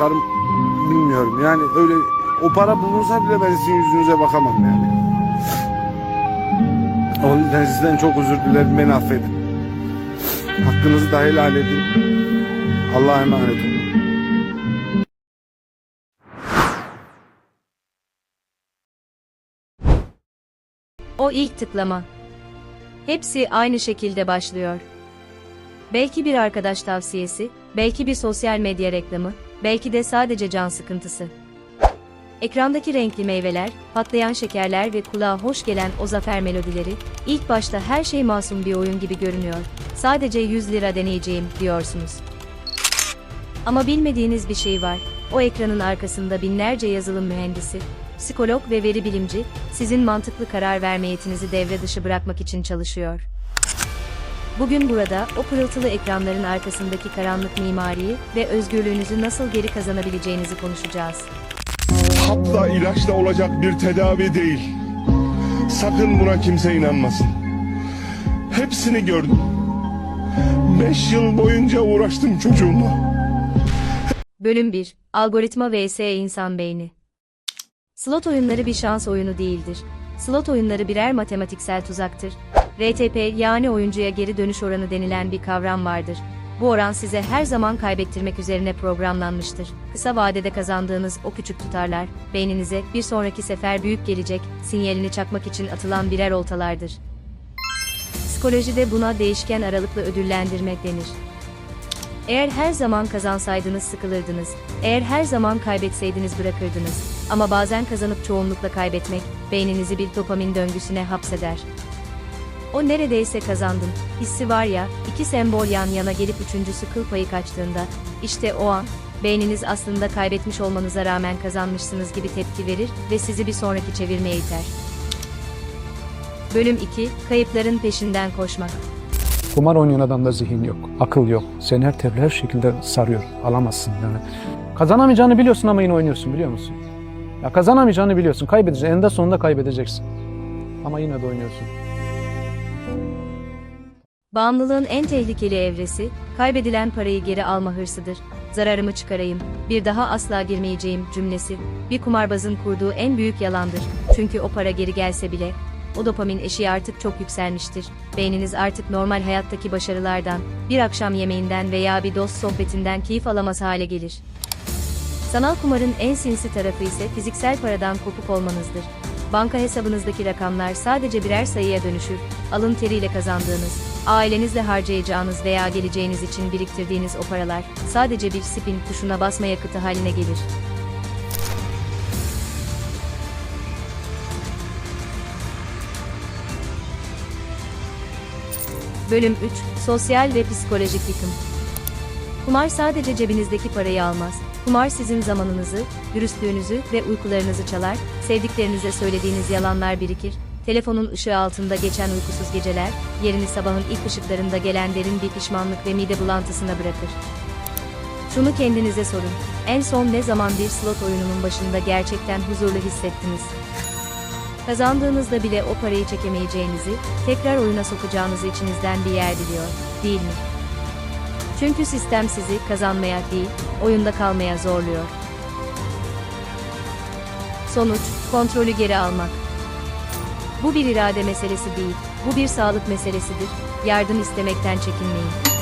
Karım bilmiyorum yani öyle o para bulunsa bile ben sizin yüzünüze bakamam yani. Onun yüzden sizden çok özür dilerim beni affedin. Hakkınızı da helal edin. Allah'a emanet olun. O ilk tıklama. Hepsi aynı şekilde başlıyor. Belki bir arkadaş tavsiyesi, belki bir sosyal medya reklamı, belki de sadece can sıkıntısı. Ekrandaki renkli meyveler, patlayan şekerler ve kulağa hoş gelen o zafer melodileri, ilk başta her şey masum bir oyun gibi görünüyor. Sadece 100 lira deneyeceğim diyorsunuz. Ama bilmediğiniz bir şey var. O ekranın arkasında binlerce yazılım mühendisi, psikolog ve veri bilimci, sizin mantıklı karar verme yetinizi devre dışı bırakmak için çalışıyor. Bugün burada o pırıltılı ekranların arkasındaki karanlık mimariyi ve özgürlüğünüzü nasıl geri kazanabileceğinizi konuşacağız. Hapla ilaçla olacak bir tedavi değil. Sakın buna kimse inanmasın. Hepsini gördüm. Beş yıl boyunca uğraştım çocuğumla. Bölüm 1 Algoritma vs insan beyni Slot oyunları bir şans oyunu değildir. Slot oyunları birer matematiksel tuzaktır. RTP yani oyuncuya geri dönüş oranı denilen bir kavram vardır. Bu oran size her zaman kaybettirmek üzerine programlanmıştır. Kısa vadede kazandığınız o küçük tutarlar, beyninize bir sonraki sefer büyük gelecek sinyalini çakmak için atılan birer oltalardır. Psikolojide buna değişken aralıklı ödüllendirme denir. Eğer her zaman kazansaydınız sıkılırdınız. Eğer her zaman kaybetseydiniz bırakırdınız. Ama bazen kazanıp çoğunlukla kaybetmek, beyninizi bir dopamin döngüsüne hapseder. O neredeyse kazandım. Hissi var ya, iki sembol yan yana gelip üçüncüsü kıl payı kaçtığında, işte o an, beyniniz aslında kaybetmiş olmanıza rağmen kazanmışsınız gibi tepki verir ve sizi bir sonraki çevirmeye iter. Bölüm 2, Kayıpların peşinden koşmak. Kumar oynayan adamda zihin yok, akıl yok. Seni her türlü her şekilde sarıyor. Alamazsın yani. Kazanamayacağını biliyorsun ama yine oynuyorsun biliyor musun? Ya kazanamayacağını biliyorsun. Kaybedeceksin. Eninde sonunda kaybedeceksin. Ama yine de oynuyorsun. Bağımlılığın en tehlikeli evresi, kaybedilen parayı geri alma hırsıdır. Zararımı çıkarayım, bir daha asla girmeyeceğim cümlesi, bir kumarbazın kurduğu en büyük yalandır. Çünkü o para geri gelse bile, o dopamin eşiği artık çok yükselmiştir. Beyniniz artık normal hayattaki başarılardan, bir akşam yemeğinden veya bir dost sohbetinden keyif alamaz hale gelir. Sanal kumarın en sinsi tarafı ise fiziksel paradan kopuk olmanızdır. Banka hesabınızdaki rakamlar sadece birer sayıya dönüşür. Alın teriyle kazandığınız, ailenizle harcayacağınız veya geleceğiniz için biriktirdiğiniz o paralar sadece bir spin tuşuna basma yakıtı haline gelir. Bölüm 3 Sosyal ve psikolojik yıkım Kumar sadece cebinizdeki parayı almaz. Kumar sizin zamanınızı, dürüstlüğünüzü ve uykularınızı çalar, sevdiklerinize söylediğiniz yalanlar birikir, telefonun ışığı altında geçen uykusuz geceler, yerini sabahın ilk ışıklarında gelen derin bir pişmanlık ve mide bulantısına bırakır. Şunu kendinize sorun, en son ne zaman bir slot oyununun başında gerçekten huzurlu hissettiniz? Kazandığınızda bile o parayı çekemeyeceğinizi, tekrar oyuna sokacağınızı içinizden bir yer biliyor, değil mi? Çünkü sistem sizi kazanmaya değil, oyunda kalmaya zorluyor. Sonuç, kontrolü geri almak. Bu bir irade meselesi değil, bu bir sağlık meselesidir. Yardım istemekten çekinmeyin.